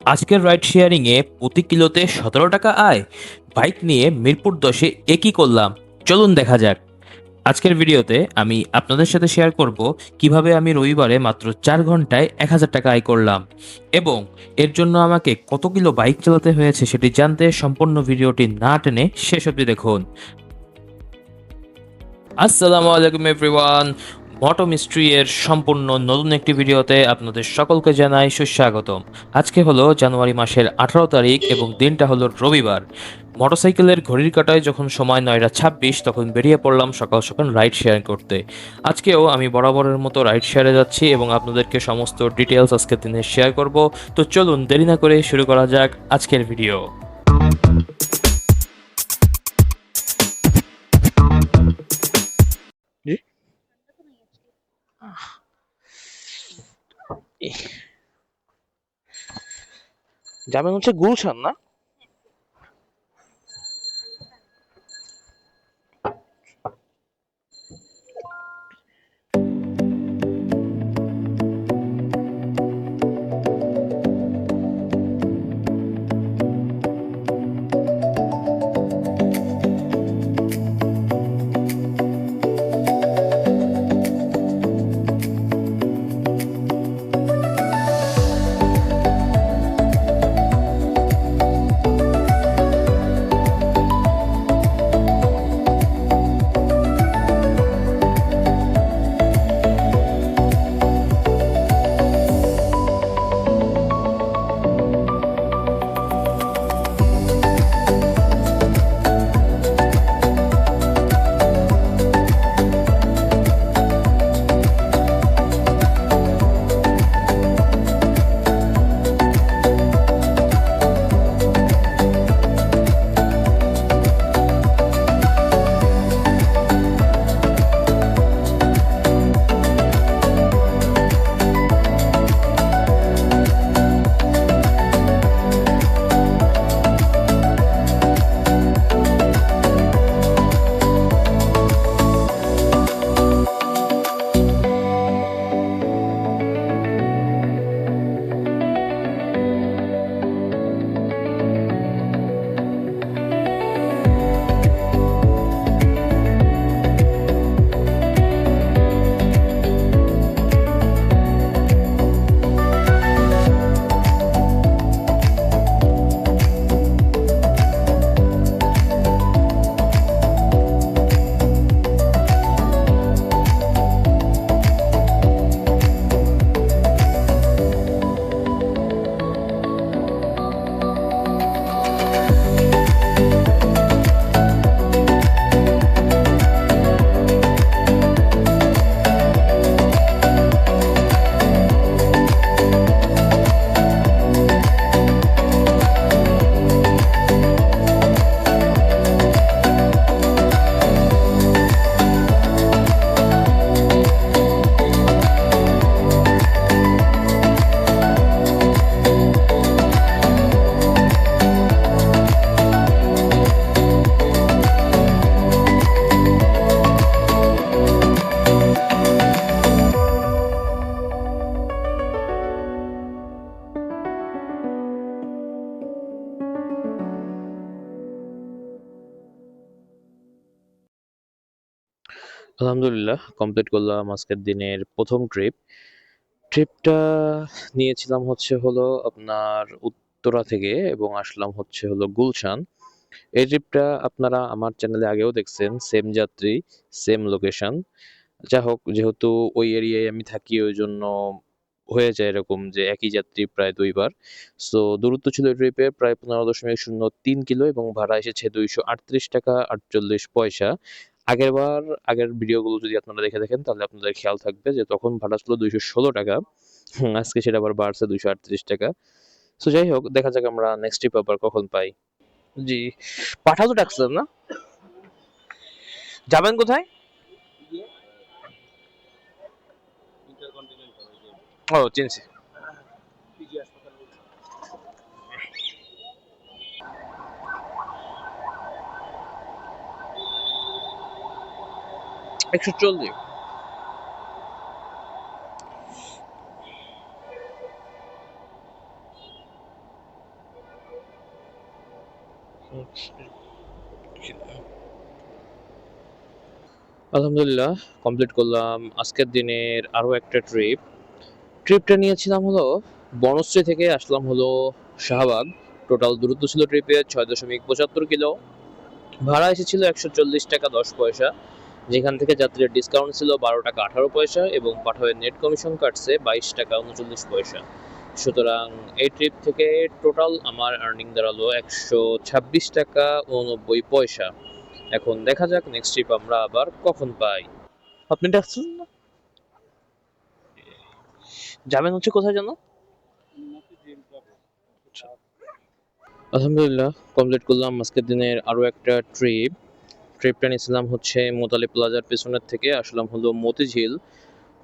আজকের রাইড শেয়ারিংয়ে প্রতি কিলোতে সতেরো টাকা আয়। বাইক নিয়ে মিরপুর দশে একই করলাম? চলুন দেখা যাক। আজকের ভিডিওতে আমি আপনাদের সাথে শেয়ার করব কীভাবে আমি রবিবারে মাত্র চার ঘন্টায় এক হাজার টাকা আয় করলাম এবং এর জন্য আমাকে কত কিলো বাইক চালাতে হয়েছে সেটি জানতে সম্পূর্ণ ভিডিওটি না টেনে শেষ অবধি দেখুন। আসসালামু আলাইকুম এভরিওয়ান মটো মিস্ট্রি এর সম্পূর্ণ নতুন একটি ভিডিওতে আপনাদের সকলকে জানাই সুস্বাগতম। আজকে হলো জানুয়ারি মাসের আঠারো তারিখ এবং দিনটা হলো রবিবার। মোটরসাইকেলের ঘড়ির কাটায় যখন সময় নয়টা ছাব্বিশ, তখন বেরিয়ে পড়লাম সকাল সকাল রাইড শেয়ার করতে। আজকেও আমি বরাবরের মতো রাইড শেয়ারে যাচ্ছি এবং আপনাদেরকে সমস্ত ডিটেলস আজকের দিনে শেয়ার করব। তো চলুন দেরি না করে শুরু করা যাক আজকের ভিডিও যাবেন হচ্ছে গুলশান না? আলহামদুলিল্লাহ কমপ্লিট করলাম আজকের দিনের প্রথম ট্রিপ ট্রিপটা নিয়েছিলাম হচ্ছে হলো আপনার উত্তরা থেকে এবং আসলাম হচ্ছে হলো গুলশান। এই ট্রিপটা আপনারা আমার চ্যানেলে আগেও দেখছেন সেম যাত্রী সেম লোকেশন যা হোক, যেহেতু ওই এরিয়ায় আমি থাকি, ওই জন্য হয়ে যায় এরকম যে একই যাত্রী প্রায় দুইবার। সো দূরত্ব ছিল ট্রিপে প্রায় পনেরো দশমিক শূন্য তিন কিলো এবং ভাড়া এসেছে দুইশো আটত্রিশ টাকা আটচল্লিশ পয়সা। আগের বার আগের ভিডিওগুলো যদি আপনারা দেখে দেখেন তাহলে আপনাদের খেয়াল থাকবে যে তখন ভাড়া ছিল দুইশো ষোলো টাকা। আজকে সেটা আবার বাড়ছে দুইশো আটত্রিশ টাকা। সো যাই হোক দেখা যাক আমরা নেক্সট ট্রিপ আবার কখন পাই। জি পাঠাও তো ডাকছিলাম না? যাবেন কোথায়? ও চিনছি। একশো চল্লিশ। আলহামদুলিল্লাহ কমপ্লিট করলাম আজকের দিনের আরও একটা ট্রিপ ট্রিপটা নিয়েছিলাম হলো, বনশ্রী থেকে আসলাম হলো শাহবাগ। টোটাল দূরত্ব ছিল ট্রিপের ছয় দশমিক পঁচাত্তর কিলো। ভাড়া এসেছিল একশো চল্লিশ টাকা দশ পয়সা। যেখান থেকে যাত্রীর ডিসকাউন্ট ছিল বারো টাকা আঠারো পয়সা এবং পাঠাওয়ের নেট কমিশন কাটছে বাইশ টাকা উনচল্লিশ পয়সা। সুতরাং এই ট্রিপ থেকে টোটাল আমার আর্নিং দাঁড়াল একশো ছাব্বিশ টাকা উননব্বই পয়সা। এখন দেখা যাক নেক্সট ট্রিপ আমরা আবার কখন পাই। আপনি ডাকছেন না? যাবেন হচ্ছে কোথায় জানো আলহামদুলিল্লাহ কমপ্লিট করলাম আজকের দিনের আরও একটা ট্রিপ ট্রিপটা ইসলাম হচ্ছে মোতালি প্লাজার পেছনের থেকে, আসলাম হলো মতিঝিল।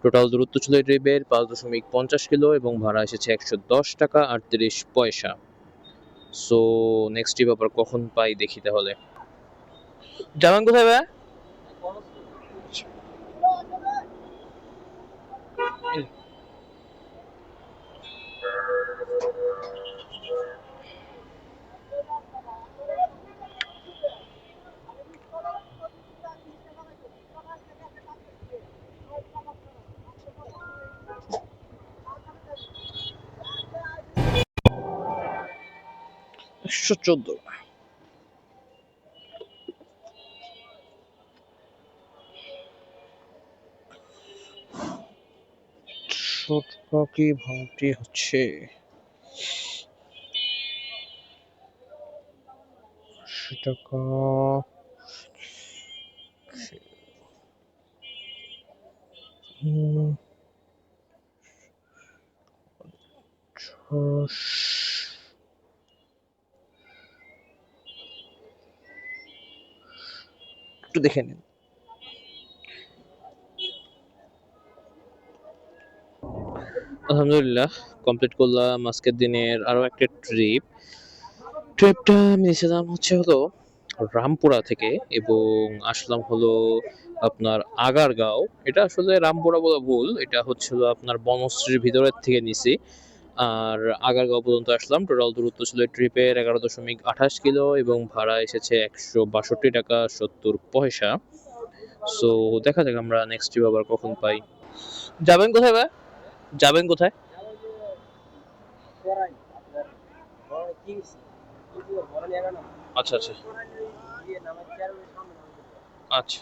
টোটাল দূরত্ব ছিল এই ট্রিপের পাঁচ দশমিক পঞ্চাশ কিলো এবং ভাড়া এসেছে একশো দশ টাকা আটত্রিশ পয়সা। সো নেক্সট ট্রিপ আবার কখন পাই দেখি তাহলে। যাবেন কোথায় ভাই? একশো চোদ্দ। হচ্ছে টাকা পঞ্চাশ। একটু দেখে নিন। আলহামদুলিল্লাহ কমপ্লিট করলাম আজকের দিনের আরও একটা ট্রিপ ট্রিপটা আমি নিয়েছিলাম হচ্ছে হলো রামপুরা থেকে এবং আসলাম হলো আপনার আগারগাঁও। এটা আসলে রামপুরা বলা ভুল, এটা হচ্ছে আপনার বনশ্রীর ভিতরের থেকে নিছি। আর আগারগাঁও পর্যন্ত আসলাম। টোটাল দূরত্ব ছিল ট্রিপের এগারো দশমিক আঠাশ কিলো এবং ভাড়া এসেছে একশো বাষট্টি টাকা সত্তর পয়সা। সো দেখা যাক আমরা নেক্সট ট্রিপ আবার কখন পাই। যাবেন কোথায় ভাই? যাবেন কোথায়? আচ্ছা আচ্ছা। আচ্ছা।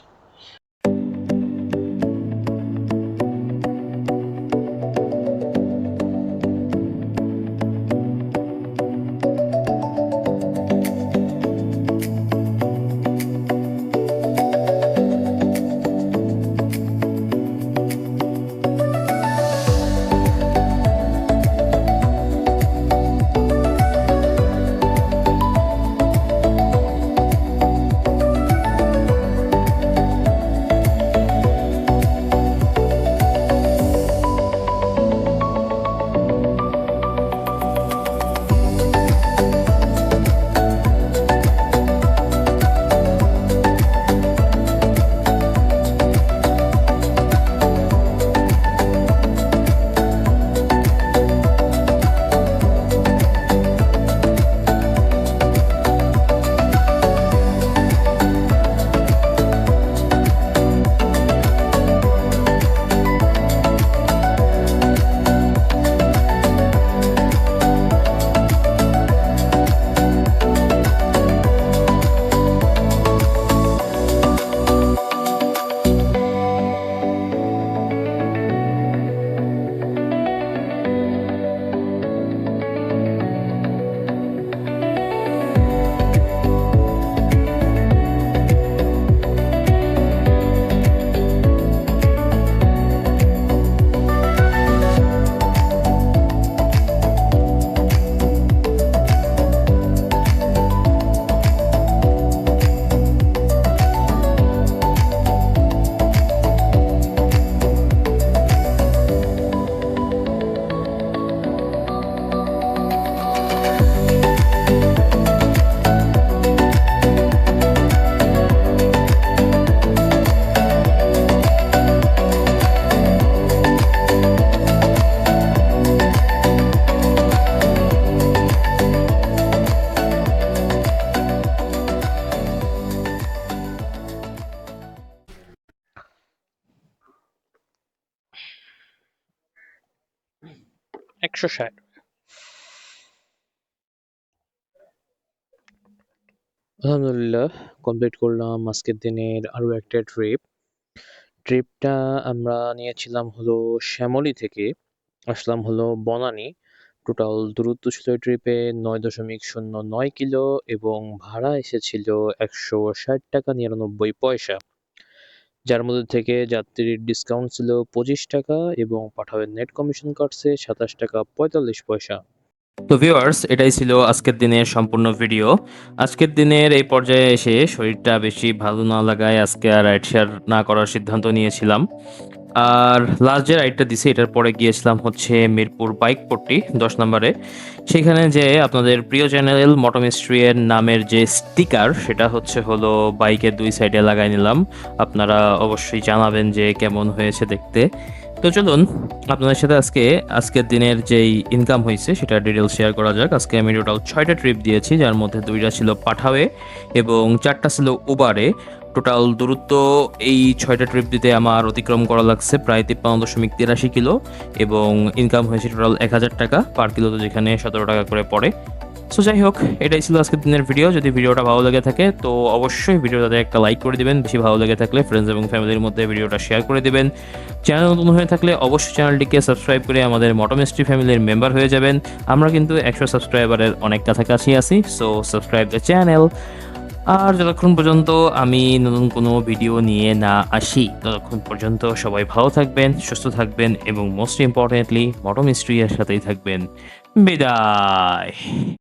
একশো ষাট। আলহামদুলিল্লাহ কমপ্লিট করলাম আজকের দিনের আরও একটা ট্রিপ ট্রিপটা আমরা নিয়েছিলাম হলো শ্যামলী থেকে, আসলাম হলো বনানী। টোটাল দূরত্ব ছিল ট্রিপে নয় দশমিক শূন্য নয় কিলো এবং ভাড়া এসেছিল একশো ষাট টাকা নিরানব্বই পয়সা। যার মধ্যে থেকে যাত্রীর ডিসকাউন্ট ছিল পঁচিশ টাকা এবং পাঠাবের নেট কমিশন কাটছে সাতাশ টাকা পঁয়তাল্লিশ পয়সা। তো ভিওয়ার্স এটাই ছিল আজকের দিনের সম্পূর্ণ ভিডিও আজকের দিনের এই পর্যায়ে এসে শরীরটা বেশি ভালো না লাগায় আজকে আর রাইড শেয়ার না করার সিদ্ধান্ত নিয়েছিলাম। আর লাস্ট যে রাইডটা দিছি, এটার পরে গিয়েছিলাম হচ্ছে মিরপুর বাইক পট্টি দশ নম্বরে। সেখানে যে আপনাদের প্রিয় চ্যানেল মটোমিস্ট্রি এর নামের যে স্টিকার সেটা হচ্ছে হলো বাইকের দুই সাইডে লাগাই নিলাম। আপনারা অবশ্যই জানাবেন যে কেমন হয়েছে দেখতে। তো চলুন, আপনাদের সাথে আজকে, আজকের দিনের যেই ইনকাম হয়েছে, সেটা ডিটেল শেয়ার করা যাক। আজকে আমি টোটাল ছয়টা ট্রিপ দিয়েছি, যার মধ্যে দুইটা ছিল পাঠাওয়ে এবং চারটা ছিল উবারে টোটাল দূরত্ব এই ছয়টা ট্রিপ দিতে আমার অতিক্রম করা লাগছে প্রায় তিপ্পান্ন দশমিক তিরাশি কিলো এবং ইনকাম হয়েছে টোটাল এক হাজার টাকা পার কিলো তো যেখানে সতেরো টাকা করে পড়ে। সো যাই হোক, এটাই ছিল আজকের দিনের ভিডিও যদি ভিডিওটা ভালো লেগে থাকে, তো অবশ্যই ভিডিওটাতে একটা লাইক করে দিবেন। বেশি ভালো লেগে থাকলে ফ্রেন্ডস এবং ফ্যামিলির মধ্যে ভিডিওটা শেয়ার করে দিবেন। চ্যানেল নতুন হয়ে থাকলে অবশ্যই চ্যানেলটিকে সাবস্ক্রাইব করে আমাদের মটোমিস্ট্রি ফ্যামিলির মেম্বার হয়ে যাবেন। আমরা কিন্তু একশো সাবস্ক্রাইবারের অনেক কাছাকাছি আছি সো সাবস্ক্রাইব দ্য চ্যানেল আর যতক্ষণ পর্যন্ত আমি নতুন কোনো ভিডিও নিয়ে না আসি, ততক্ষণ পর্যন্ত সবাই ভালো থাকবেন, সুস্থ থাকবেন এবং মোস্ট ইম্পর্টেন্টলি মটোমিস্ট্রি এর সাথেই থাকবেন। বিদায়!